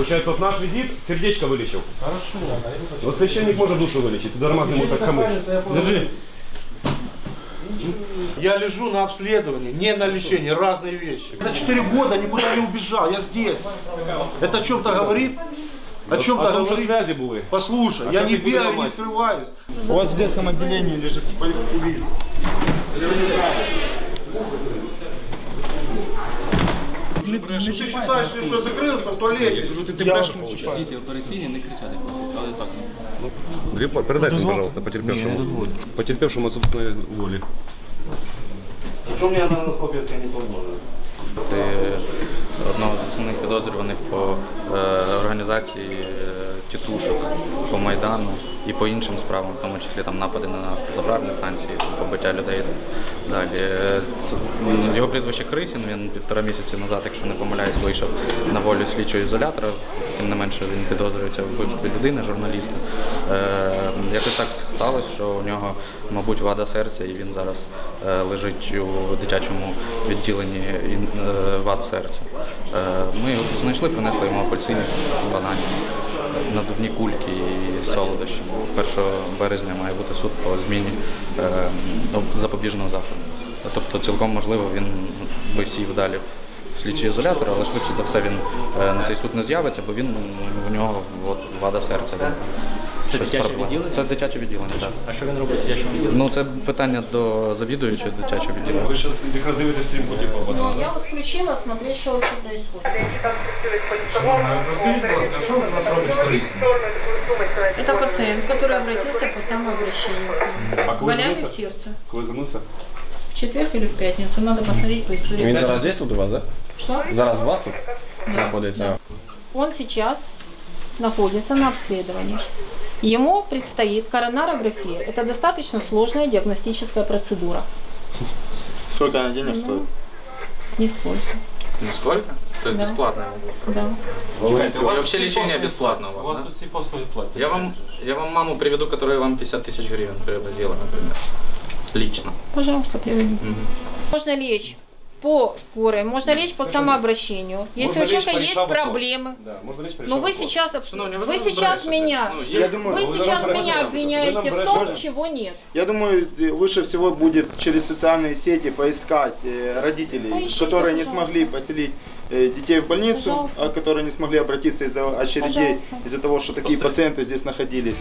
Получается, вот наш визит сердечко вылечил. Хорошо. Вот священник может душу вылечить, нормально ему так камыть. Держи. Я лежу на обследовании, не на лечении, разные вещи. За 4 года никуда не убежал, я здесь. Это о чем-то говорит? О чем-то А говорит? связи были. Послушай, А я не бегаю, не скрываюсь. У вас в детском отделении лежит убийца. Ты считаешь, вважаєш, що закрылся в туалете? Я вас не чіпаю. Діти операційні не кричати просять, але так. Две пар- Передайте, мне, пожалуйста, потерпевшему. Потерпевшему от собственной воли. Що мені на салфетке, не поможет? Ти одного з основних підозрюваних по е, організації е, тітушок по Майдану і по іншим справам, в тому числі там напади на автозаправні станції, побиття людей. Далі Е, його прізвище Крисін. Він півтора місяці назад, якщо не помиляюсь, вийшов на волю слідчого ізолятора. Тим не менше він підозрюється в вбивстві людини, журналіста. Е, якось так сталося, що у нього, мабуть, вада серця, і він зараз е, лежить у дитячому відділенні е, вад серця. Е, ми його знайшли, принесли йому апельсинів, бананів, надувні кульки і солодощі. 1 березня має бути суд по зміні е, ну, запобіжного заходу. Тобто цілком можливо він би сів далі в слідчий ізолятор, але швидше за все він е, на цей суд не з'явиться, бо він в нього от, вада серця. Він Це щось дитяче проблема. відділення? Це дитяче відділення, так. А що він робить в сидячому відділі? Ну це питання до завідуючого дитячого відділення. Вы сейчас якраз дивитесь стрімку, типу, об этом, Ну, я вот включила смотреть, что вообще происходит. Розкажіть, будь ласка, що у нас робить корисні? Это пациент, который обратился по самообращению к А нам. С коли болями в звернувся? сердце. Коли звернувся? В четверг или в пятницу. Надо посмотреть по истории. Він зараз здесь тут у вас, да? Что? Зараз у вас тут знаходиться? Он сейчас находится на обследовании. Ему предстоит коронарография. Это достаточно сложная диагностическая процедура. Сколько она денег стоит? Нисколько. Нисколько? То есть Да. бесплатно? Да. И вообще лечение бесплатно у У вас, вас да? тут всі послуги платять. Я вам, я вам маму приведу, которая вам 50 тысяч гривен привозила, например. Лично. Пожалуйста, приведите. Мгм. Можно лечь по скорой, можно лечь по самообращению. Если Можно у человека есть вопрос. проблемы. Да, можно лечь, Но вы сейчас, Шановні, ви вы сейчас меня, Ну, Я думаю, вы вы сейчас меня обвиняете в том, чего нет. Я думаю, лучше всего будет через социальные сети поискать э, родителей, Поищите, которые не пожалуйста. смогли поселить э, детей в больницу, Пожалуйста. а которые не смогли обратиться из-за очередей, Пожалуйста. из-за того, что такие пациенты здесь находились.